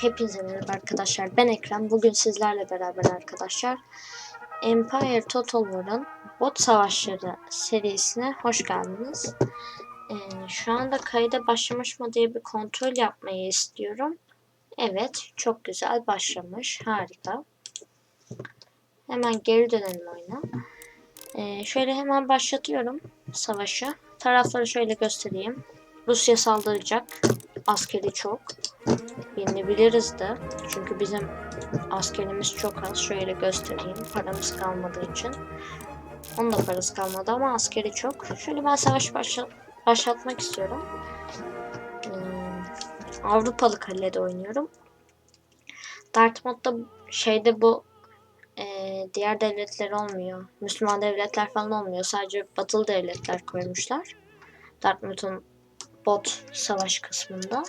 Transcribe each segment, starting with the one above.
Hepinize merhaba arkadaşlar. Ben Ekrem. Bugün sizlerle beraber arkadaşlar Empire Total War'ın Bot Savaşları serisine hoş geldiniz. Ee, şu anda kayda başlamış mı diye bir kontrol yapmayı istiyorum. Evet, çok güzel başlamış. Harika. Hemen geri dönelim oyuna. Ee, şöyle hemen başlatıyorum savaşı. Tarafları şöyle göstereyim. Rusya saldıracak. Askeri çok. Yenebiliriz de. Çünkü bizim askerimiz çok az. Şöyle göstereyim. Paramız kalmadığı için. Onun da parası kalmadı ama askeri çok. Şöyle ben savaş başla başlatmak istiyorum. Hmm, Avrupalı kalede oynuyorum. Dartmouth'da şeyde bu e, diğer devletler olmuyor. Müslüman devletler falan olmuyor. Sadece batılı devletler koymuşlar. Dartmouth'un bot savaş kısmında.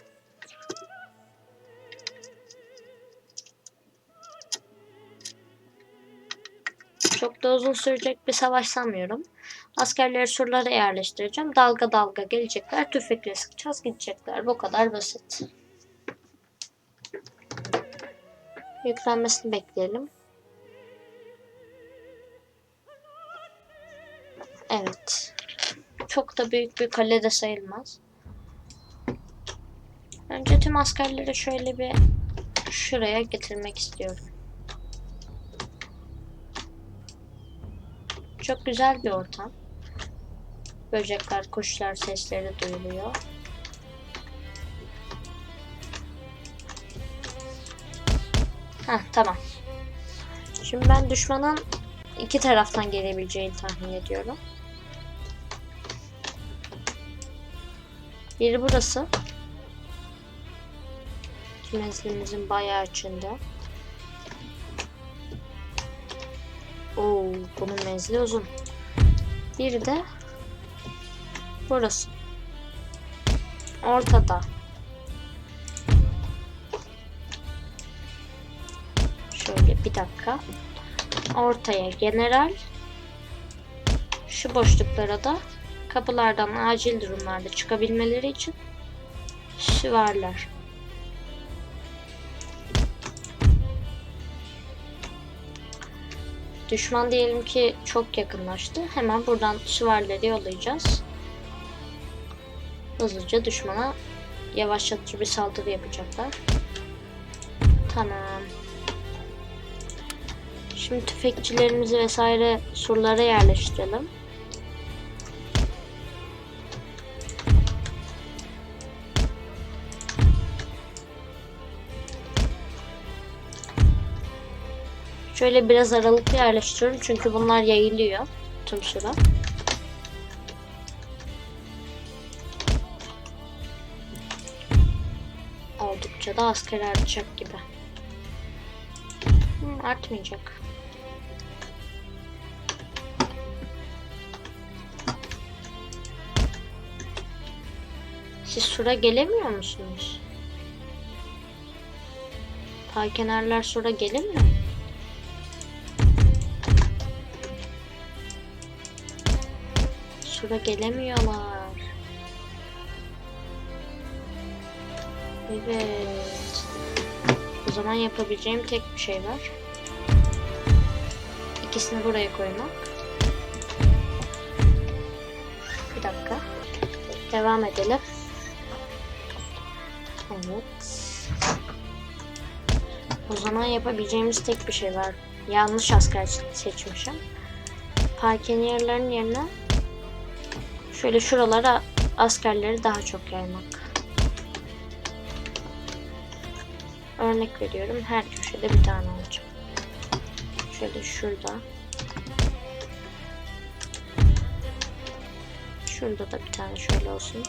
Çok da uzun sürecek bir savaş sanmıyorum. Askerleri surlara yerleştireceğim. Dalga dalga gelecekler. Tüfekle sıkacağız gidecekler. Bu kadar basit. Yüklenmesini bekleyelim. Evet. Çok da büyük bir kale de sayılmaz. Önce tüm askerleri şöyle bir şuraya getirmek istiyorum. Çok güzel bir ortam. Böcekler, kuşlar sesleri duyuluyor. Heh, tamam. Şimdi ben düşmanın iki taraftan gelebileceğini tahmin ediyorum. Biri burası. Menzlimizin bayağı içinde. Oo, bunun menzili uzun. Bir de burası. Ortada. Şöyle bir dakika. Ortaya general. Şu boşluklara da kapılardan acil durumlarda çıkabilmeleri için süvariler. Düşman diyelim ki çok yakınlaştı. Hemen buradan süvarileri yollayacağız. Hızlıca düşmana yavaşlatıcı bir saldırı yapacaklar. Tamam. Şimdi tüfekçilerimizi vesaire surlara yerleştirelim. Şöyle biraz aralıklı yerleştiriyorum çünkü bunlar yayılıyor tüm sıra. Oldukça da asker artacak gibi. Hmm, artmayacak. Siz sura gelemiyor musunuz? Parkenerler sura gelemiyor mu? Sura gelemiyorlar. Evet. O zaman yapabileceğim tek bir şey var. İkisini buraya koymak. Bir dakika. Devam edelim. Evet. O zaman yapabileceğimiz tek bir şey var. Yanlış asker seçmişim. Parkeniyerlerin yerine şöyle şuralara askerleri daha çok yaymak. Örnek veriyorum. Her köşede bir tane olacak. Şöyle şurada. Şurada da bir tane şöyle olsun.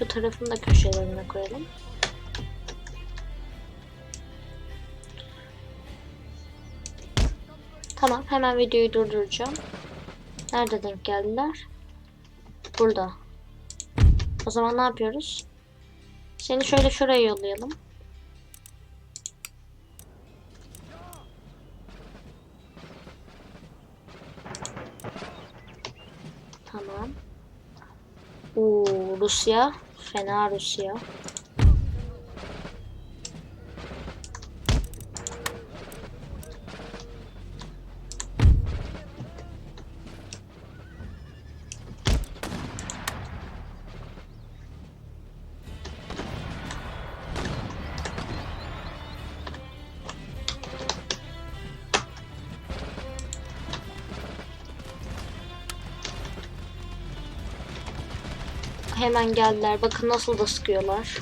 Şu tarafın da köşelerine koyalım. Tamam hemen videoyu durduracağım. Nerede denk geldiler? Burada. O zaman ne yapıyoruz? Seni şöyle şuraya yollayalım. Tamam. Oo, Rusya. Fena Rusya. Hemen geldiler. Bakın nasıl da sıkıyorlar.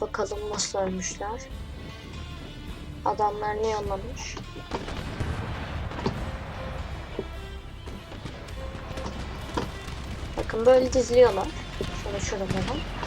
Bakalım nasıl ölmüşler. Adamlar ne yollamış? Bakın böyle diziliyorlar. Şöyle şuralara.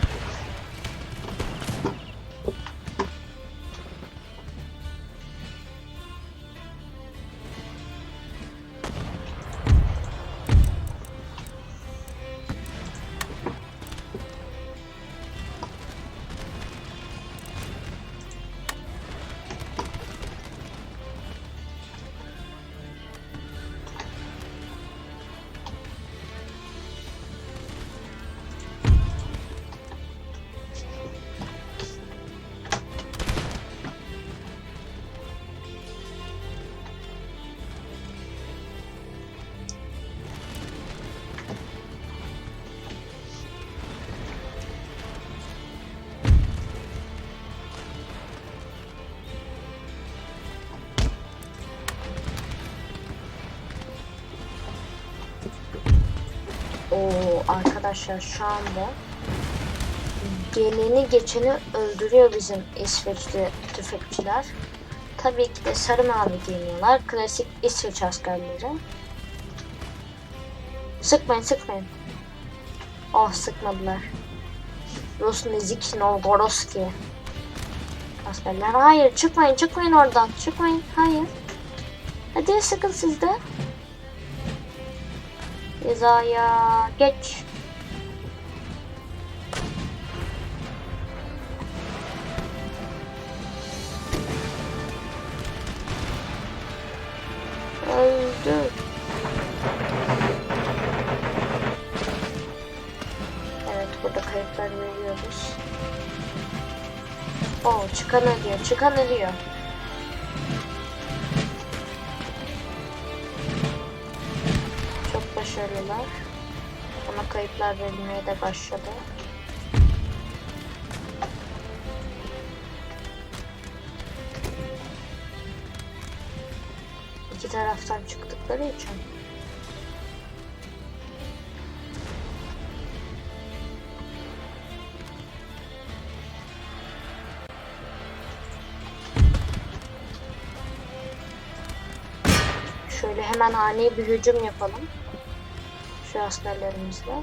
Arkadaşlar şu anda geleni geçeni öldürüyor bizim İsveçli tüfekçiler. Tabii ki de sarı mavi giyiniyorlar. Klasik İsveç askerleri. Sıkmayın sıkmayın. Oh sıkmadılar. Rus Nezik Novgoroski. Askerler hayır çıkmayın çıkmayın oradan. Çıkmayın hayır. Hadi sıkın siz de. Hizaya geç. Çıkan ölüyor. Çıkan ölüyor. Çok başarılılar. Ona kayıplar verilmeye de başladı. İki taraftan çıktıkları için. Hemen ani bir hücum yapalım. Şu askerlerimizle.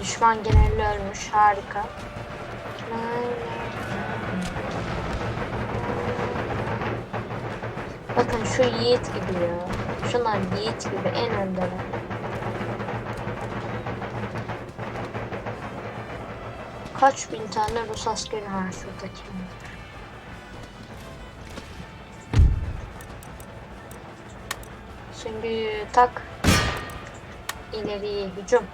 Düşman geneli ölmüş. Harika. Bakın şu yiğit gibi ya. Şunlar yiğit gibi en öndeler. Kaç bin tane Rus askeri var şuradaki. Şimdi tak. İleriye hücum.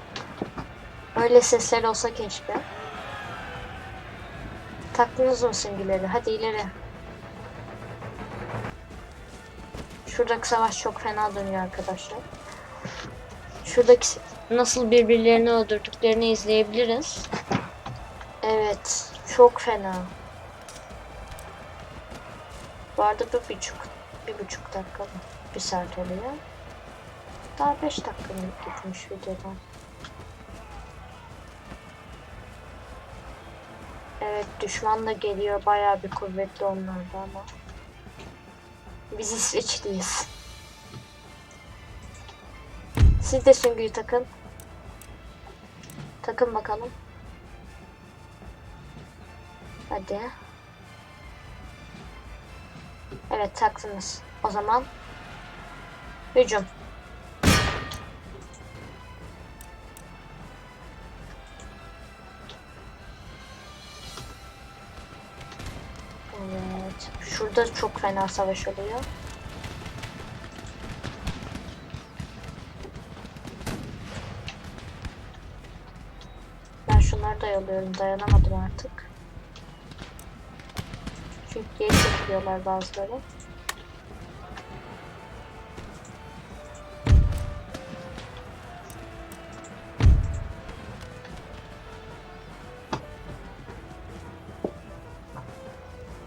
Öyle sesler olsa keşke. Taktınız mı süngüleri? Hadi ileri. Şuradaki savaş çok fena dönüyor arkadaşlar. Şuradaki nasıl birbirlerini öldürdüklerini izleyebiliriz. Evet. Çok fena. Bu arada bir buçuk, bir buçuk dakika bir saat oluyor. Daha beş dakika mı gitmiş videodan. Evet düşman da geliyor. Bayağı bir kuvvetli onlarda ama. Biz İsveçliyiz. Siz de süngüyü takın. Takın bakalım. Hadi. Evet taktınız. O zaman hücum. Çok fena savaş oluyor. Ben şunları da yolluyorum. Dayanamadım artık. Çünkü geri çekiliyorlar bazıları.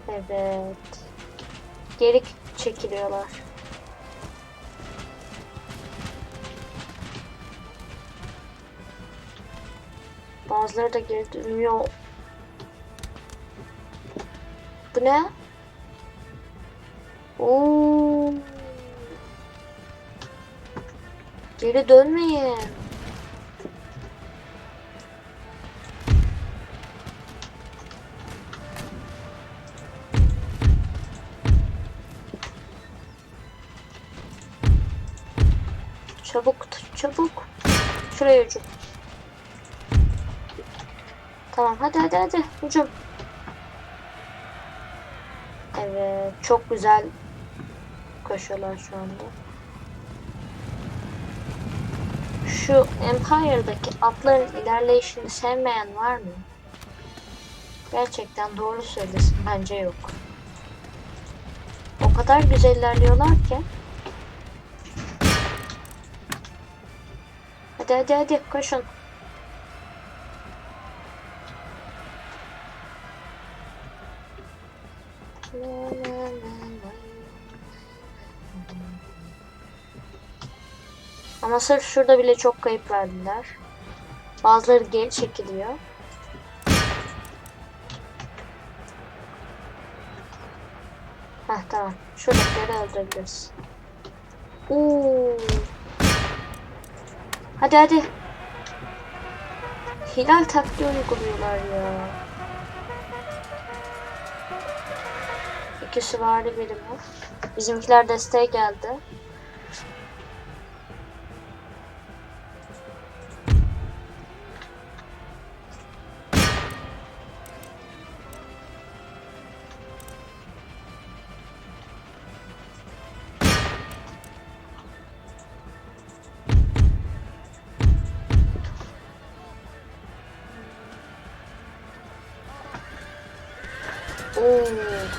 Evet. Geri çekiliyorlar. Bazıları da geri dönüyor. Bu ne? Oo. Geri dönmeyin. Hadi hadi hadi hücum. Evet, çok güzel koşuyorlar şu anda. Şu Empire'daki atların ilerleyişini sevmeyen var mı? Gerçekten doğru söylesin. Bence yok. O kadar güzel ilerliyorlar ki. Hadi hadi hadi koşun. Ama sırf şurada bile çok kayıp verdiler. Bazıları geri çekiliyor. Heh tamam. Şuradakileri öldürebiliriz. Oo. Hadi hadi. Hilal taktiği uyguluyorlar ya. İki süvari birimi. Bizimkiler desteğe geldi.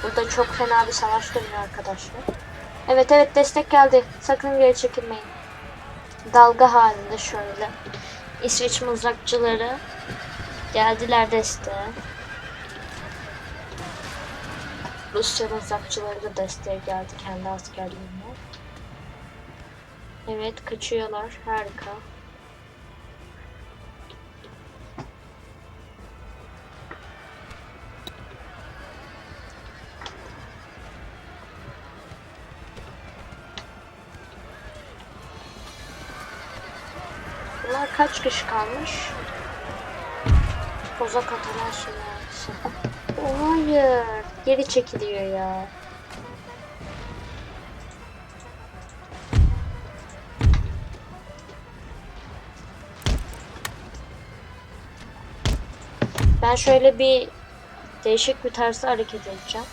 Burada çok fena bir savaş dönüyor arkadaşlar. Evet evet destek geldi. Sakın geri çekilmeyin. Dalga halinde şöyle. İsveç mızrakçıları geldiler desteğe. Rusya mızrakçıları da desteğe geldi kendi askerlerine. Evet kaçıyorlar. Harika. Kaç kişi kalmış? Koza Katalan sülalesi. Hayır. Geri çekiliyor ya. Ben şöyle bir değişik bir tarzda hareket edeceğim.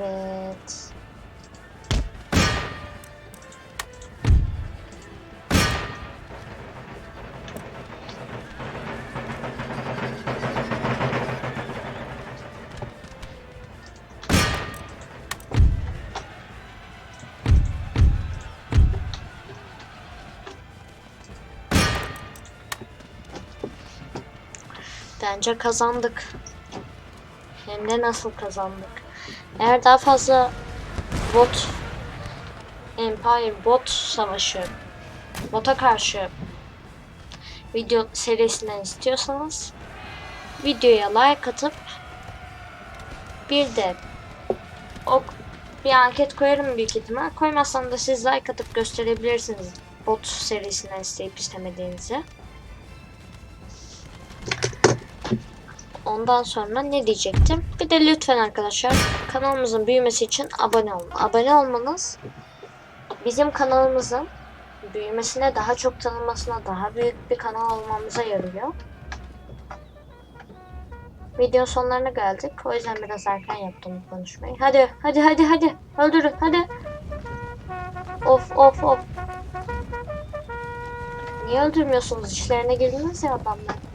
Evet. Bence kazandık. Hem de nasıl kazandık. Eğer daha fazla bot Empire bot savaşı bota karşı video serisinden istiyorsanız videoya like atıp bir de o bir anket koyarım büyük ihtimal. Koymazsam da siz like atıp gösterebilirsiniz bot serisinden isteyip istemediğinizi. Ondan sonra ne diyecektim? Bir de lütfen arkadaşlar kanalımızın büyümesi için abone olun. Abone olmanız bizim kanalımızın büyümesine, daha çok tanınmasına, daha büyük bir kanal olmamıza yarıyor. Video sonlarına geldik. O yüzden biraz erken yaptım bu konuşmayı. Hadi, hadi, hadi, hadi. Öldürün, hadi. Of, of, of. Niye öldürmüyorsunuz? İşlerine girdiniz ya adamlar.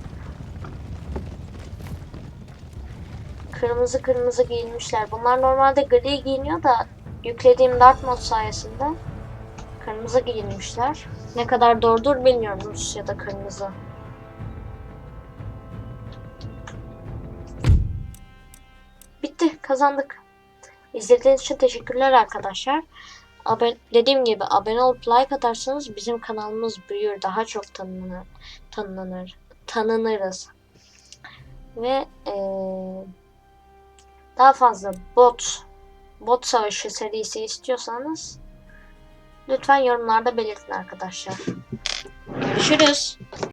Kırmızı kırmızı giyinmişler. Bunlar normalde gri giyiniyor da yüklediğim Dark Mode sayesinde kırmızı giyinmişler. Ne kadar doğrudur bilmiyorum Rusya'da kırmızı. Bitti, kazandık. İzlediğiniz için teşekkürler arkadaşlar. Abone, dediğim gibi abone olup like atarsanız bizim kanalımız büyür, daha çok tanınır, tanınır, tanınırız. Ve eee daha fazla bot bot savaşı serisi istiyorsanız lütfen yorumlarda belirtin arkadaşlar. Görüşürüz.